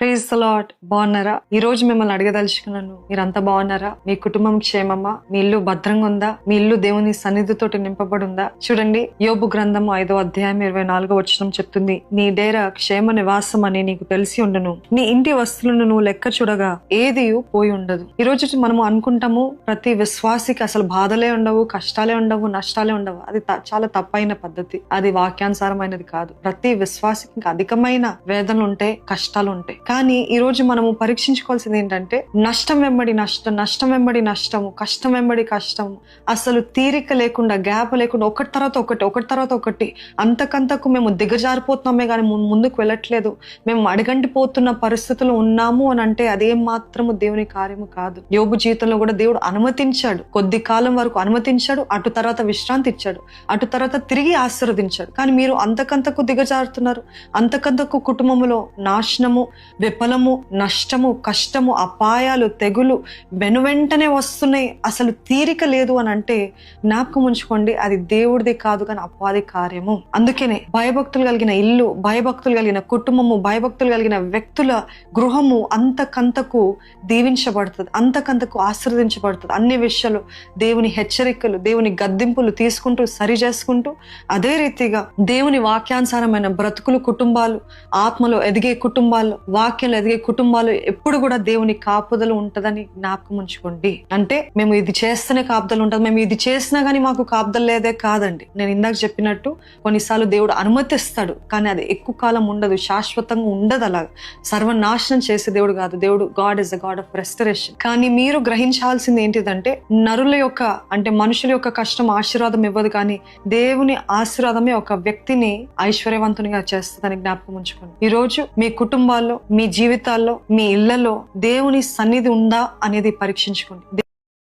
Praise lot బాగున్నారా? ఈ రోజు మిమ్మల్ని అడగదలుచుకున్నాను. మీరంతా బాగున్నారా? మీ కుటుంబం క్షేమమా? మీ ఇల్లు భద్రంగా ఉందా? మీ ఇల్లు దేవుని సన్నిధితోటి నింపబడి ఉందా చూడండి యోబు గ్రంథం ఐదో అధ్యాయం ఇరవై నాలుగో వచనం చెప్తుంది. నీ డేరా క్షేమ నివాసం అని నీకు తెలిసి ఉండను. నీ ఇంటి వస్తువులను నువ్వు లెక్క చూడగా ఏది పోయి ఉండదు. ఈ రోజు మనము అనుకుంటాము ప్రతి విశ్వాసికి అసలు బాధలే ఉండవు కష్టాలే ఉండవు నష్టాలే ఉండవు. అది త- చాలా తప్పైన పద్ధతి. అది వాక్యానుసారమైనది కాదు. ప్రతి విశ్వాసికి ఇంకా అధికమైన వేదనలు ఉంటాయి కష్టాలు ఉంటాయి కానీ ఈరోజు మనము పరీక్షించుకోవాల్సింది ఏంటంటే నష్టం వెంబడి నష్టం నష్టం వెంబడి నష్టము కష్టం వెంబడి కష్టం అసలు తీరిక లేకుండా గ్యాప్ లేకుండా ఒకటి తర్వాత ఒకటి ఒకటి తర్వాత ఒకటి అంతకంతకు మేము దిగజారిపోతున్నామే కానీ ముందుకు వెళ్ళట్లేదు. మేము అడగంటిపోతున్న పరిస్థితులు ఉన్నాము అని అంటే అదేం మాత్రము దేవుని కార్యము కాదు. యోగు జీవితంలో కూడా దేవుడు అనుమతించాడు. కొద్ది కాలం వరకు అనుమతించాడు అటు తర్వాత విశ్రాంతి ఇచ్చాడు అటు తర్వాత తిరిగి ఆశీర్వదించాడు. కానీ మీరు అంతకంతకు దిగజారుతున్నారు. అంతకంతకు కుటుంబంలో నాశనము విఫలము నష్టము కష్టము అపాయాలు తెగులు వెనువెంటనే వస్తున్నాయి. అసలు తీరిక లేదు అని అంటే జ్ఞాపకం ఉంచుకోండి అది దేవుడిది కాదు కానీ అపాది కార్యము. అందుకనే భయభక్తులు కలిగిన ఇల్లు భయభక్తులు కలిగిన కుటుంబము భయభక్తులు కలిగిన వ్యక్తుల గృహము అంతకంతకు దీవించబడుతుంది అంతకంతకు ఆశీర్వదించబడుతుంది. అన్ని విషయాలు దేవుని హెచ్చరికలు దేవుని గద్దింపులు తీసుకుంటూ సరి చేసుకుంటూ అదే రీతిగా దేవుని వాక్యానుసారమైన బ్రతుకులు కుటుంబాలు ఆత్మలో ఎదిగే కుటుంబాలు వాక్యంలో ఎదిగే కుటుంబాలు ఎప్పుడు కూడా దేవుని కాపుదలు ఉంటదని జ్ఞాపకం ఉంచుకోండి. అంటే మేము ఇది చేస్తేనే కాపుదలు ఉంటుంది. మేము ఇది చేసినా కానీ మాకు కాపుదలు లేదే కాదండి. నేను ఇందాక చెప్పినట్టు కొన్నిసార్లు దేవుడు అనుమతిస్తాడు కానీ అది ఎక్కువ కాలం ఉండదు శాశ్వతంగా ఉండదు అలా సర్వనాశనం చేసే దేవుడు కాదు. దేవుడు God is the God of restoration కానీ మీరు గ్రహించాల్సింది ఏంటిదంటే నరుల యొక్క అంటే మనుషుల యొక్క కష్టం ఆశీర్వాదం ఇవ్వదు కానీ దేవుని ఆశీర్వాదమే ఒక వ్యక్తిని ఐశ్వర్యవంతునిగా చేస్తుందని జ్ఞాపకం ఉంచుకోండి. ఈ రోజు మీ కుటుంబాల్లో మీ జీవితాల్లో మీ ఇళ్ళలో దేవుని సన్నిధి ఉందా అనేది పరీక్షించుకోండి.